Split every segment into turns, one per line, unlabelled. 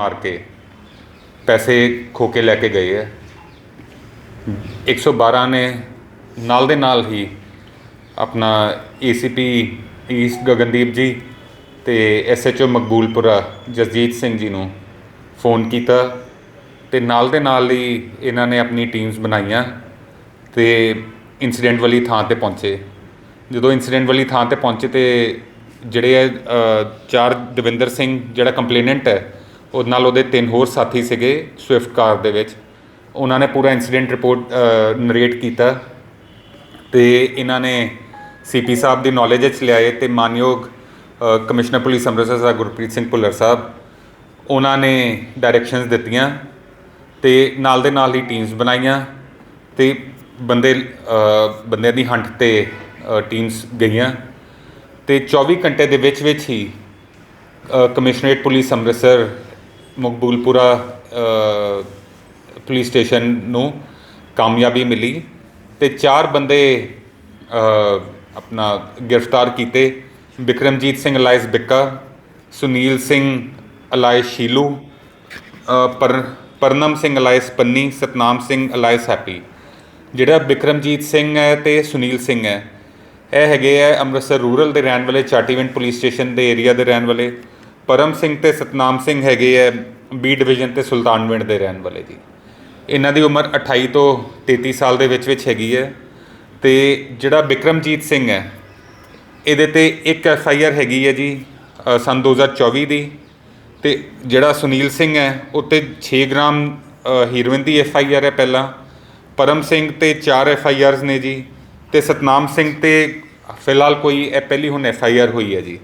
ਮਾਰ ਕੇ ਪੈਸੇ ਖੋ ਕੇ ਲੈ ਕੇ ਗਏ ਹੈ। 112 ਨੇ ਨਾਲ ਦੇ ਨਾਲ ਹੀ ਆਪਣਾ ਏਸੀਪੀ ਈਸਟ ਗਗਨਦੀਪ ਜੀ ਤੇ ਐਸਐਚਓ ਮਕਬੂਲਪੁਰਾ ਜਸਜੀਤ ਸਿੰਘ ਜੀ ਨੂੰ ਫੋਨ ਕੀਤਾ ਤੇ ਨਾਲ ਦੇ ਨਾਲ ਹੀ ਇਹਨਾਂ ਨੇ ਆਪਣੀ ਟੀਮਸ ਬਣਾਈਆਂ ਤੇ ਇਨਸੀਡੈਂਟ ਵਾਲੀ ਥਾਂ ਤੇ ਪਹੁੰਚੇ। ਜਦੋਂ ਇਨਸੀਡੈਂਟ ਵਾਲੀ ਥਾਂ ਤੇ ਪਹੁੰਚੇ ਤੇ ਜਿਹੜੇ ਹੈ, ਅ, ਚਾਰ ਦਵਿੰਦਰ ਸਿੰਘ ਜਿਹੜਾ ਕੰਪਲੇਨੈਂਟ ਹੈ ਉਹ ਨਾਲ ਉਹਦੇ ਤਿੰਨ ਹੋਰ ਸਾਥੀ ਸੀਗੇ ਸਵਿਫਟ ਕਾਰ ਦੇ ਵਿੱਚ। ਉਹਨਾਂ ਨੇ ਪੂਰਾ ਇਨਸੀਡੈਂਟ ਰਿਪੋਰਟ ਨਰੇਟ ਕੀਤਾ। ਤੇ ਇਹਨਾਂ ਨੇ ਸੀਪੀ ਸਾਹਿਬ ਦੀ ਨੌਲੇਜ ਵਿੱਚ ਲਿਆਏ ਤੇ ਮਾਨਯੋਗ ਕਮਿਸ਼ਨਰ ਪੁਲਿਸ ਅੰਮ੍ਰਿਤਸਰ ਸਾਹਿਬ ਗੁਰਪ੍ਰੀਤ ਸਿੰਘ ਭੁੱਲਰ ਸਾਹਿਬ, ਉਹਨਾਂ ਨੇ ਡਾਇਰੈਕਸ਼ਨਸ ਦਿੱਤੀਆਂ ਤੇ ਨਾਲ ਦੇ ਨਾਲ ਹੀ ਟੀਮਸ ਬਣਾਈਆਂ ਤੇ ਬੰਦੇ ਬੰਦਿਆਂ ਦੀ ਹੰਟ ਤੇ ਟੀਮਸ ਗਈਆਂ। ਤੇ 24 ਘੰਟੇ ਦੇ ਵਿੱਚ ਵਿੱਚ ਹੀ commissionerate police Amritsar Maqboolpura police station ਨੂੰ ਕਾਮਯਾਬੀ ਮਿਲੀ ਤੇ ਚਾਰ ਬੰਦੇ ਆਪਣਾ ਗ੍ਰਿਫਤਾਰ ਕੀਤੇ। ਵਿਕਰਮਜੀਤ ਸਿੰਘ ਅਲਾਇਸ ਬਿੱਕਾ, ਸੁਨੀਲ ਸਿੰਘ ਅਲਾਇਸ ਸ਼ੀਲੂ ਪਰ, Parnam Singh alias Panni, Satnam Singh alias Happy. ਜਿਹੜਾ ਵਿਕਰਮਜੀਤ ਸਿੰਘ ਹੈ ਤੇ ਸੁਨੀਲ ਸਿੰਘ ਹੈ, ਇਹ ਹੈਗੇ ਹੈ ਅੰਮ੍ਰਿਤਸਰ ਰੂਰਲ ਦੇ ਰਹਿਣ ਵਾਲੇ, ਚਾਟੀਵਿੰਡ ਪੁਲਿਸ ਸਟੇਸ਼ਨ ਦੇ ਏਰੀਆ ਦੇ ਰਹਿਣ ਵਾਲੇ। ਪਰਮ ਸਿੰਘ ਤੇ ਸਤਨਾਮ ਸਿੰਘ ਹੈਗੇ ਹੈ ਬੀ ਡਿਵੀਜ਼ਨ ਤੇ ਸੁਲਤਾਨਵਿੰਡ ਦੇ ਰਹਿਣ ਵਾਲੇ ਜੀ। ਇਹਨਾਂ ਦੀ ਉਮਰ 28 ਤੋਂ 33 ਸਾਲ ਦੇ ਵਿੱਚ ਵਿੱਚ ਹੈਗੀ ਹੈ ਤੇ ਜਿਹੜਾ ਬਿਕਰਮਜੀਤ ਸਿੰਘ ਹੈ ਇਹਦੇ ਤੇ ਇੱਕ ਐਫ ਆਈ ਆਰ ਹੈਗੀ ਹੈ ਜੀ ਅ, ਸੰਨ 2024 ਦੀ ਤੇ ਜਿਹੜਾ ਸੁਨੀਲ ਸਿੰਘ ਹੈ ਉੱਤੇ 6 ਗ੍ਰਾਮ ਹੀਰੋਇਨ ਦੀ ਐਫ ਆਈ ਆਰ ਹੈ ਪਹਿਲਾਂ। ਪਰਮ ਸਿੰਘ ਤੇ 4 ਐਫ ਆਈ ਆਰਸ ਨੇ ਜੀ ਤੇ ਸਤਨਾਮ ਸਿੰਘ ਤੇ ਫਿਲਹਾਲ ਕੋਈ ਇਹ ਪਹਿਲੀ ਹੁਣ ਐਫ ਆਈ ਆਰ ਹੋਈ ਹੈ ਜੀ।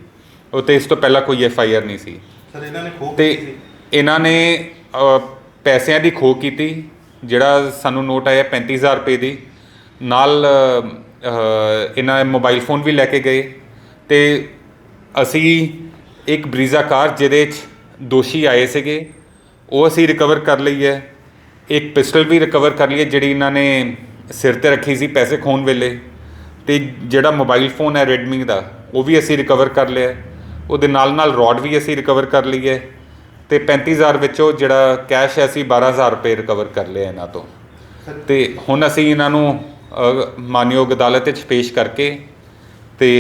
ਉੱਤੇ ਇਸ ਤੋਂ ਪਹਿਲਾਂ ਕੋਈ ਐਫ ਆਈ ਆਰ ਨਹੀਂ ਸੀ।
ਸਰ ਇਹਨਾਂ ਨੇ ਖੋਹ
ਤੇ
ਕੀਤੀ ਸੀ?
ਇਹਨਾਂ ਨੇ ਅ, ਪੈਸਿਆਂ ਦੀ ਖੋਹ ਕੀਤੀ ਜਿਹੜਾ ਸਾਨੂੰ ਨੋਟ ਆਇਆ 35000 ਰੁਪਏ ਦੀ। ਨਾਲ ਅ, ਅ, ਇਹਨਾਂ ਨੇ ਮੋਬਾਈਲ ਫੋਨ ਵੀ ਲੈ ਕੇ ਗਏ। ਤੇ ਅਸੀਂ ਇੱਕ ਬਰੀਜ਼ਾ ਕਾਰ ਜਿਹਦੇ 'ਚ ਦੋਸ਼ੀ ਆਏ ਸੀਗੇ ਉਹ ਅਸੀਂ ਰਿਕਵਰ ਕਰ ਲਈ ਹੈ। ਇੱਕ ਪਿਸਟਲ ਵੀ ਰਿਕਵਰ ਕਰ ਲਈ ਹੈ ਜਿਹੜੀ ਇਹਨਾਂ ਨੇ ਸਿਰ ਤੇ ਰੱਖੀ ਸੀ ਪੈਸੇ ਖੋਣ ਵੇਲੇ। ਤੇ ਜਿਹੜਾ ਮੋਬਾਈਲ ਫੋਨ ਹੈ Redmi ਦਾ ਉਹ ਵੀ ਅਸੀਂ ਰਿਕਵਰ ਕਰ ਲਿਆ ਹੈ। ਉਹਦੇ ਨਾਲ ਨਾਲ ਰੋਡ ਵੀ ਅਸੀਂ ਰਿਕਵਰ ਕਰ ਲਈ ਹੈ ਤੇ 35000 ਵਿੱਚੋਂ ਜਿਹੜਾ ਕੈਸ਼ ਹੈ ਅਸੀਂ 12000 ਰੁਪਏ ਰਿਕਵਰ ਕਰ ਲਿਆ ਇਹਨਾਂ ਤੋਂ। ਤੇ ਹੁਣ ਅਸੀਂ ਇਹਨਾਂ ਨੂੰ ਮਾਨਯੋਗ ਅਦਾਲਤ ਵਿੱਚ ਪੇਸ਼ ਕਰਕੇ ਤੇ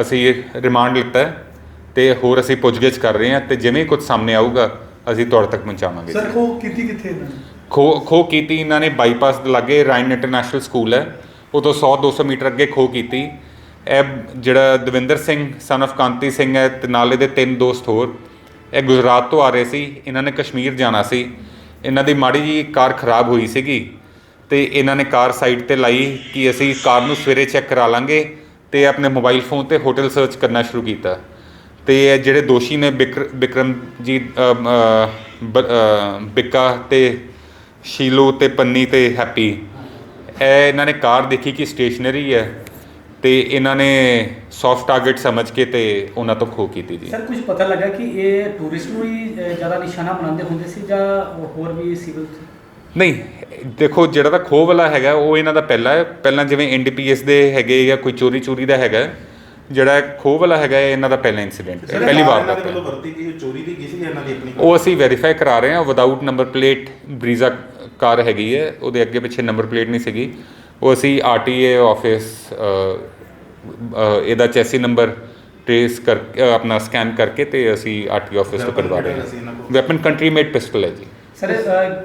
ਅਸੀਂ ਰਿਮਾਂਡ ਲਿੱਤਾ ਤੇ ਹੋਰ ਅਸੀਂ ਪੁੱਛਗਿੱਛ ਕਰ ਰਹੇ ਹਾਂ ਤੇ ਜਿਵੇਂ ਕੁਝ ਸਾਹਮਣੇ ਆਊਗਾ ਅਸੀਂ ਤੁਹਾਡੇ ਤੱਕ ਪਹੁੰਚਾਵਾਂਗੇ।
ਸਰ ਖੋ ਕੀਤੀ ਕਿੱਥੇ
ਖੋ ਖੋ ਕੀਤੀ ਇਹਨਾਂ ਨੇ ਬਾਈਪਾਸ ਦੇ ਲਾਗੇ ਰਾਇਨ ਇੰਟਰਨੈਸ਼ਨਲ ਸਕੂਲ ਹੈ। ਤੋਂ 100 200 ਮੀਟਰ ਅੱਗੇ ਖੋ ਕੀਤੀ। ਇਹ ਜਿਹੜਾ ਦਵਿੰਦਰ ਸਿੰਘ ਸਨ of ਕਾਂਤੀ ਸਿੰਘ ਹੈ ਤੇ ਨਾਲੇ ਦੇ ਤਿੰਨ ਦੋਸਤ ਹੋਰ ਇਹ ਗੁਜਰਾਤ ਤੋਂ ਆ ਰਹੇ ਸੀ ਇਹਨਾਂ ਨੇ ਕਸ਼ਮੀਰ ਜਾਣਾ ਸੀ। ਇਹਨਾਂ ਦੀ ਮਾੜੀ ਜੀ ਕਾਰ ਖਰਾਬ ਹੋਈ ਸੀਗੀ ਤੇ ਇਹਨਾਂ ਨੇ ਕਾਰ ਸਾਈਡ ਤੇ ਲਾਈ ਕਿ ਅਸੀਂ ਕਾਰ ਨੂੰ ਸਵੇਰੇ ਚੈੱਕ ਕਰਾ ਲਾਂਗੇ ਤੇ ਆਪਣੇ ਮੋਬਾਈਲ ਫੋਨ ਤੇ ਹੋਟਲ ਸਰਚ ਕਰਨਾ ਸ਼ੁਰੂ ਕੀਤਾ। ਤੇ ਇਹ ਜਿਹੜੇ ਦੋਸ਼ੀ ਨੇ ਬਿਕਰ- ਬਿਕਰਮਜੀਤ ਅਮ, ਬ- ਬਿੱਕਾ ਤੇ ਸ਼ੀਲੂ ਤੇ ਪੰਨੀ ਤੇ ਹੈਪੀ ਇਹ ਇਹਨਾਂ ਨੇ ਕਾਰ ਦੇਖੀ ਕਿ ਸਟੇਸ਼ਨਰੀ ਹੈ। ਤੇ ਇਹਨਾਂ ਨੇ ਸੌਫਟ ਟਾਰਗੇਟ ਸਮਝ ਕੇ ਤੇ ਉਹਨਾਂ ਤੋਂ ਖੋ ਕੀਤੀ ਜੀ।
ਸਰ ਕੁਝ ਪਤਾ ਲੱਗਾ ਕਿ ਇਹ ਟੂਰਿਸਟ ਨੂੰ ਹੀ ਜ਼ਿਆਦਾ ਨਿਸ਼ਾਨਾ ਬਣਾਉਂਦੇ ਹੁੰਦੇ ਸੀ ਜਾਂ ਹੋਰ ਵੀ ਸਿਵਲ
ਨਹੀਂ ਦੇਖੋ ਜਿਹੜਾ ਤਾਂ ਖੋਹ ਵਾਲਾ ਹੈਗਾ ਉਹ ਇਹਨਾਂ ਦਾ ਪਹਿਲਾ ਹੈ। ਪਹਿਲਾਂ ਜਿਵੇਂ ਐਨਡੀਪੀਐਸ ਦੇ ਹੈਗੇ ਜਾਂ ਕੋਈ ਚੋਰੀ ਚੋਰੀ ਦਾ ਹੈਗਾ ਜਿਹੜਾ ਖੋਹ ਵਾਲਾ ਹੈਗਾ ਇਹ ਇਹਨਾਂ ਦਾ ਪਹਿਲਾ ਇਨਸੀਡੈਂਟ ਹੈ ਪਹਿਲੀ ਵਾਰ ਦਾ
ਵਰਤੀ ਗਈ ਚੋਰੀ ਦੀ ਗਈ ਸੀ ਜਾਂ ਇਹਨਾਂ ਦੀ ਆਪਣੀ
ਉਹ ਅਸੀਂ ਵੈਰੀਫਾਈ ਕਰਾ ਰਹੇ ਹਾਂ without number plate Brezza car ਹੈਗੀ ਹੈ ਉਹਦੇ ਅੱਗੇ ਪਿੱਛੇ ਨੰਬਰ ਪਲੇਟ ਨਹੀਂ ਸੀਗੀ। ਉਹ ਅਸੀਂ ਆਰਟੀਏ ਆਫਿਸ ਇਹਦਾ ਚੈਸੀ ਨੰਬਰ ਟ੍ਰੇਸ ਕਰ ਆਪਣਾ ਸਕੈਨ ਕਰਕੇ ਤੇ ਅਸੀਂ ਆਰਟੀਏ ਆਫਿਸ ਤੋਂ ਕਰਵਾ ਰਹੇ ਹਾਂ? ਵੈਪਨ ਕੰਟਰੀ ਮੇਡ ਪਿਸਟਲ ਹੈ ਜੀ।
ਸਰ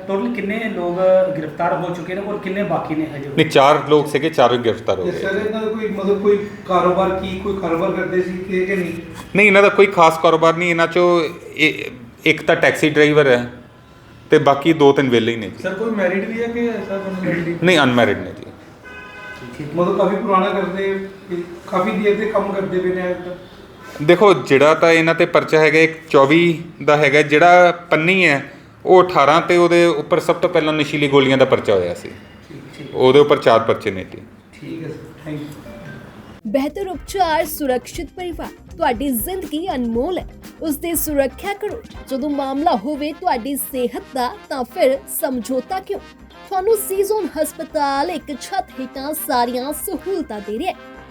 ਟੋਟਲ ਕਿੰਨੇ ਲੋਕ ਗ੍ਰਿਫਤਾਰ ਹੋ ਚੁੱਕੇ ਨੇ ਔਰ ਕਿੰਨੇ ਬਾਕੀ ਨੇ ਹਜੇ?
ਨਹੀਂ ਚਾਰ ਲੋਕ ਸੀਗੇ ਚਾਰੋਂ ਗ੍ਰਿਫਤਾਰ ਹੋ ਗਏ।
ਸਰ ਇਹਨਾਂ ਦਾ ਕੋਈ ਮਤਲਬ ਕੋਈ ਕਾਰੋਬਾਰ ਕੀ ਕੋਈ ਕਾਰੋਬਾਰ ਕਰਦੇ ਸੀ ਕਿ ਕਿ ਨਹੀਂ?
ਨਹੀਂ ਇਹਨਾਂ ਦਾ ਕੋਈ ਖਾਸ ਕਾਰੋਬਾਰ ਨਹੀਂ ਇਹਨਾਂ ਚੋਂ ਇੱਕ ਤਾਂ ਟੈਕਸੀ ਡਰਾਈਵਰ ਹੈ ਤੇ ਬਾਕੀ ਦੋ ਤਿੰਨ ਵਿਹਲੇ ਹੀ ਨੇ
ਸਰ ਕੋਈ ਮੈਰਿਡ ਵੀ ਹੈ ਕਿ ਐਸਾ ਅਨਮੈਰਿਡ
ਨਹੀਂ ਅਨਮੈਰਿਡ ਨੇ ਜੀ।
ਮਤਲਬ ਕਾਫੀ ਪੁਰਾਣਾ ਕਰਦੇ ਕਾਫੀ ਦੇਰ ਦੇ ਕੰਮ ਕਰਦੇ ਪਏ ਨੇ
ਦੇਖੋ ਜਿਹੜਾ ਤਾਂ ਇਹਨਾਂ ਤੇ ਪਰਚਾ ਹੈਗਾ ਇੱਕ 24 ਦਾ ਹੈਗਾ ਜਿਹੜਾ ਪੰਨੀ ਹੈ ਉਹ 18 ਤੇ ਉਹਦੇ ਉੱਪਰ ਸਭ ਤੋਂ ਪਹਿਲਾਂ ਨਸ਼ੀਲੀ ਗੋਲੀਆਂ ਦਾ ਪਰਚਾ ਹੋਇਆ ਸੀ।
ਠੀਕ ਠੀਕ।
ਉਹਦੇ ਉੱਪਰ ਚਾਰ ਪਰਚੇ ਨੇ ਜੀ।
ਠੀਕ ਹੈ ਸਰ ਥੈਂਕ ਯੂ
ਬਿਹਤਰ ਉਪਚਾਰ ਸੁਰੱਖਿਅਤ ਪਰਿਵਾਰ ਤੁਹਾਡੀ ਜ਼ਿੰਦਗੀ ਅਨਮੋਲ ਹੈ। ਉਸ ਦੀ ਸੁਰੱਖਿਆ ਕਰੋ। ਜਦੋਂ ਮਾਮਲਾ ਹੋਵੇ ਤੁਹਾਡੀ ਸਿਹਤ ਦਾ ਤਾਂ ਫਿਰ ਸਮਝੌਤਾ ਕਿਉਂ? ਤੁਹਾਨੂੰ ਸੀਜ਼ਨ ਹਸਪਤਾਲ ਇੱਕ ਛੱਤ ਹੇਠਾਂ ਸਾਰੀਆਂ ਸਹੂਲਤਾਂ ਦੇ ਰਿਹਾ ਹੈ।